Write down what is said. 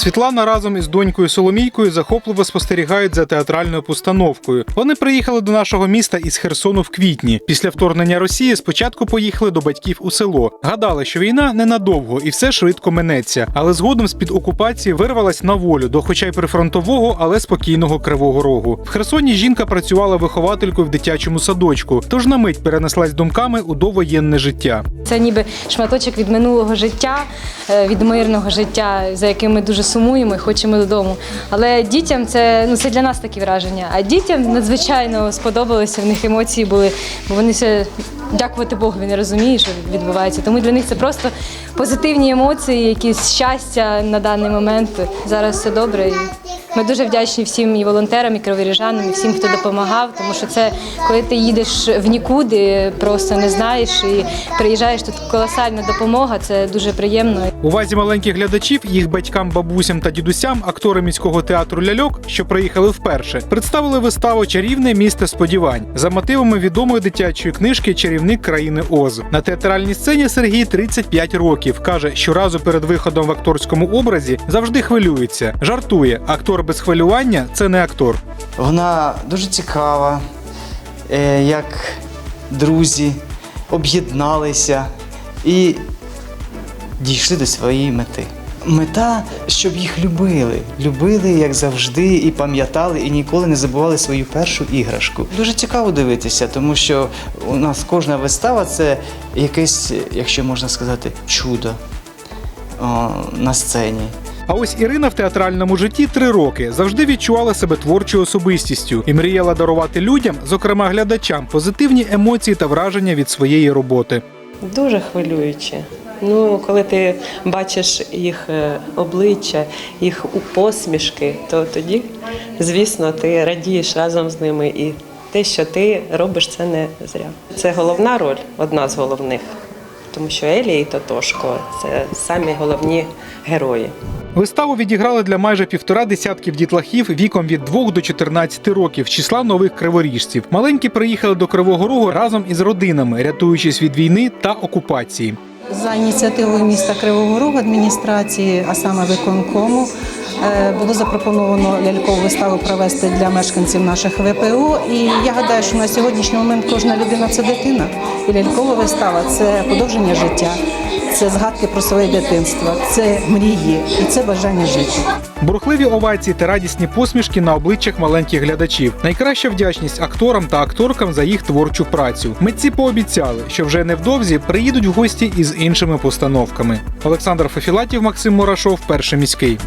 Світлана разом із донькою Соломійкою захопливо спостерігають за театральною постановкою. Вони приїхали до нашого міста із Херсону в квітні. Після вторгнення Росії спочатку поїхали до батьків у село. Гадали, що війна ненадовго і все швидко минеться. Але згодом з під окупації вирвалась на волю до, хоча й прифронтового, але спокійного кривого рогу. В Херсоні жінка працювала вихователькою в дитячому садочку, тож на мить перенеслась думками у довоєнне життя. Це ніби шматочок від минулого життя, е, від мирного життя, за яким ми дуже сумуємо і хочемо додому. Але дітям це ну це для нас такі враження. А дітям надзвичайно сподобалося. В них емоції були, бо вони все дякувати Богу, він розуміє, що відбувається. Тому для них це просто позитивні емоції, якісь щастя на даний момент. Зараз все добре. Ми дуже вдячні всім і волонтерам, і криворіжанам, і всім, хто допомагав. Тому що це коли ти їдеш в нікуди, просто не знаєш і приїжджаєш тут колосальна допомога. Це дуже приємно. Увазі маленьких глядачів, їх батькам, бабусям та дідусям, актори міського театру Ляльок, що приїхали вперше, представили виставу Чарівне місто сподівань за мотивами відомої дитячої книжки Чарівник країни Оз. На театральній сцені Сергій 35 років. каже, щоразу перед виходом в акторському образі завжди хвилюється. Жартує, актор без хвилювання це не актор. Вона дуже цікава, е, як друзі об'єдналися і дійшли до своєї мети. Мета, щоб їх любили, любили, як завжди, і пам'ятали, і ніколи не забували свою першу іграшку. Дуже цікаво дивитися, тому що у нас кожна вистава це якесь, якщо можна сказати, чудо о, на сцені. А ось Ірина в театральному житті три роки завжди відчувала себе творчою особистістю і мріяла дарувати людям, зокрема глядачам, позитивні емоції та враження від своєї роботи. Дуже хвилююче. Ну, коли ти бачиш їх е, обличчя, їх посмішки, то тоді, звісно, ти радієш разом з ними. І те, що ти робиш, це не зря. Це головна роль, одна з головних, тому що Елі і Тотошко це самі головні герої. Виставу відіграли для майже півтора десятків дітлахів віком від 2 до 14 років числа нових криворіжців. Маленькі приїхали до Кривого Рогу разом із родинами, рятуючись від війни та окупації. За ініціативою міста Кривого Рогу адміністрації, а саме виконкому, е, було запропоновано лялькову виставу провести для мешканців наших ВПО. І я гадаю, що на сьогоднішній момент кожна людина це дитина. І лялькова вистава це подовження життя, це згадки про своє дитинство, це мрії і це бажання жити. Бурхливі овації та радісні посмішки на обличчях маленьких глядачів. Найкраща вдячність акторам та акторкам за їх творчу працю. Митці пообіцяли, що вже невдовзі приїдуть в гості із іншими постановками. Олександр Фефілатів, Максим Мурашов, перший міський.